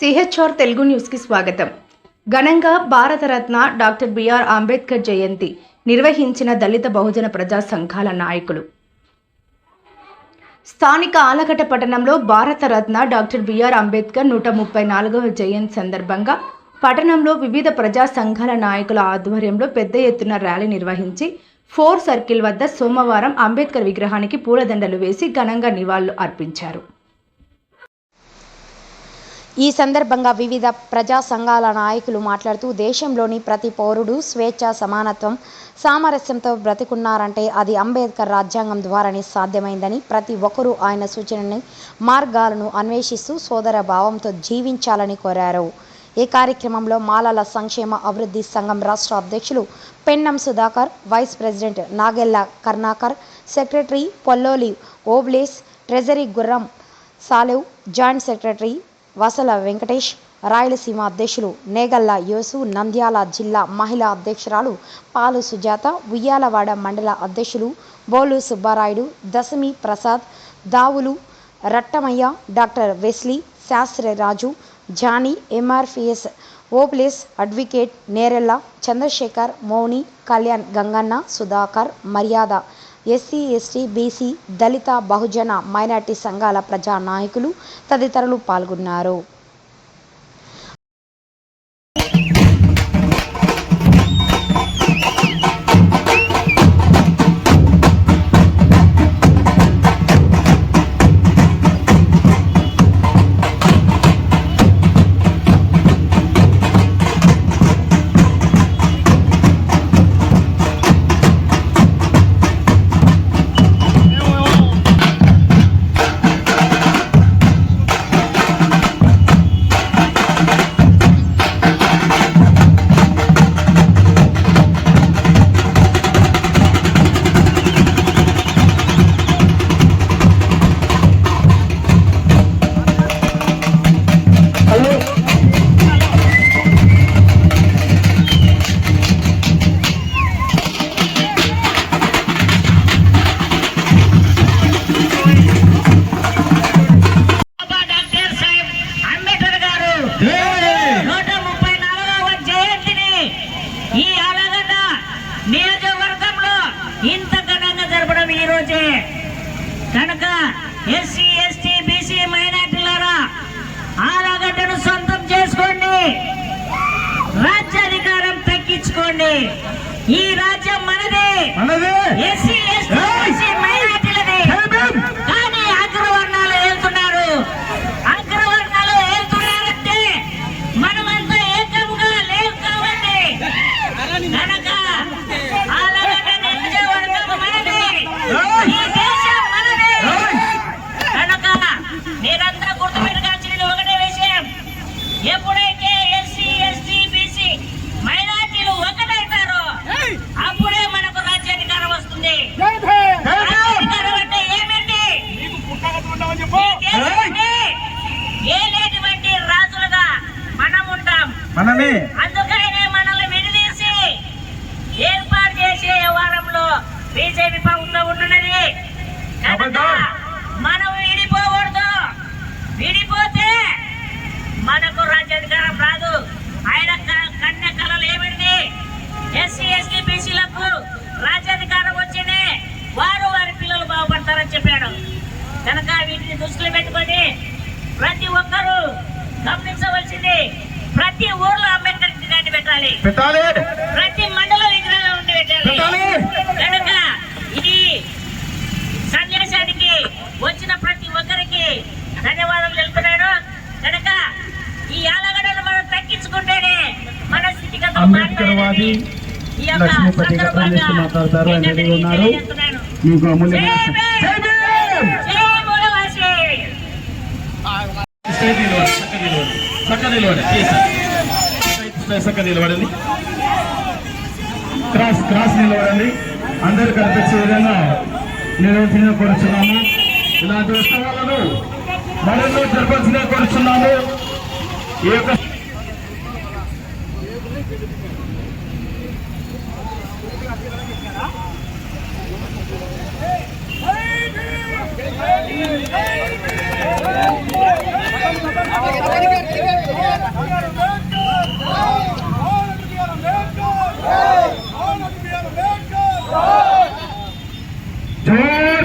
CHR Telugu న్యూస్కి స్వాగతం. ఘనంగా భారతరత్న డాక్టర్ బిఆర్ అంబేద్కర్ జయంతి నిర్వహించిన దళిత బహుజన ప్రజా సంఘాల నాయకులు. స్థానిక ఆలగట్ట పట్టణంలో భారతరత్న డాక్టర్ బిఆర్ అంబేద్కర్ నూట ముప్పై నాలుగవ జయంతి సందర్భంగా పట్టణంలో వివిధ ప్రజా సంఘాల నాయకుల ఆధ్వర్యంలో పెద్ద ఎత్తున ర్యాలీ నిర్వహించి ఫోర్ సర్కిల్ వద్ద సోమవారం అంబేద్కర్ విగ్రహానికి పూలదండలు వేసి ఘనంగా నివాళులు అర్పించారు. ఈ సందర్భంగా వివిధ ప్రజా సంఘాల నాయకులు మాట్లాడుతూ దేశంలోని ప్రతి పౌరుడు స్వేచ్ఛ సమానత్వం సామరస్యంతో బ్రతికున్నారంటే అది అంబేద్కర్ రాజ్యాంగం ద్వారానే సాధ్యమైందని ప్రతి ఒక్కరూ ఆయన సూచనని మార్గాలను అన్వేషిస్తూ సోదర భావంతో జీవించాలని కోరారు. ఈ కార్యక్రమంలో మాలల సంక్షేమ అభివృద్ధి సంఘం రాష్ట్ర అధ్యక్షులు Pennam Sudhakar vice president Nagella Karnakar secretary Pollolli Obles treasury Gurram Salev joint secretary Vasala Venkatesh Rayalaseema అధ్యక్షులు నేగల్ల యోసు నంద్యాల జిల్లా మహిళా అధ్యక్షురాలు పాలు సుజాత ఉయ్యాలవాడ మండల అధ్యక్షులు Bolu Subbarayudu Dasami Prasad Davulu Rattamaiah doctor Wesley Sastraraju Jani MRPS Obles advocate Nerella Chandrasekhar Mouni Kalyan Ganganna Sudhakar మర్యాద SC ST BC Dalit Bahujan minority సంఘాల ప్రజా నాయకులు తదితరులు పాల్గొన్నారు. ఈ ఆలగడ్డ నియోజకవర్గంలో ఇంత ఘనంగా జరపడం ఈ రోజే. కనుక ఎస్సీ ఎస్టీ బీసీ మైనార్టీలారా ఆలగడ్డను సొంతం చేసుకోండి. రాజ్యాధికారం తగ్గించుకోండి. ఈ రాజ్యం మనదే. మనదే. మనమే అందుకనే మనల్ని విడదీసి ఏర్పాటు చేసే వ్యవహారంలో బీజేపీ ప్రభుత్వం ఉంటున్నది. మనం విడిపోకూడదు. విడిపోతే మనకు రాజ్యాధికారం రాదు. ఆయన పెట్టాలి. ప్రతి మండల విగ్రహం ఉండి పెట్టాలి. కనుక ఇది సందేశానికి వచ్చిన ప్రతి ఒక్కరికి ధన్యవాదాలు తెలుపుతున్నాను. కనుక ఈ ఆలగడను మనం తగ్గించుకుంటేనే మన స్థితిగతులు అంబేద్కర్ వాది ఈ యొక్క లక్ష్మీపతి గారు మాట్లాడతారు. ఉన్నారు. మీకు అమూల్యమైన చక్క చక్క ప్లీజ్ నిలబడండి క్రాస్ క్రాస్ నిలబడండి. అందరు కనిపించే విధంగా నిర్వహించిన కోరుచున్నాము. ఇలాంటి ఉత్సవాలను మరెన్నో జరపాల్సిన కోరుచున్నాము. ఈ యొక్క জয়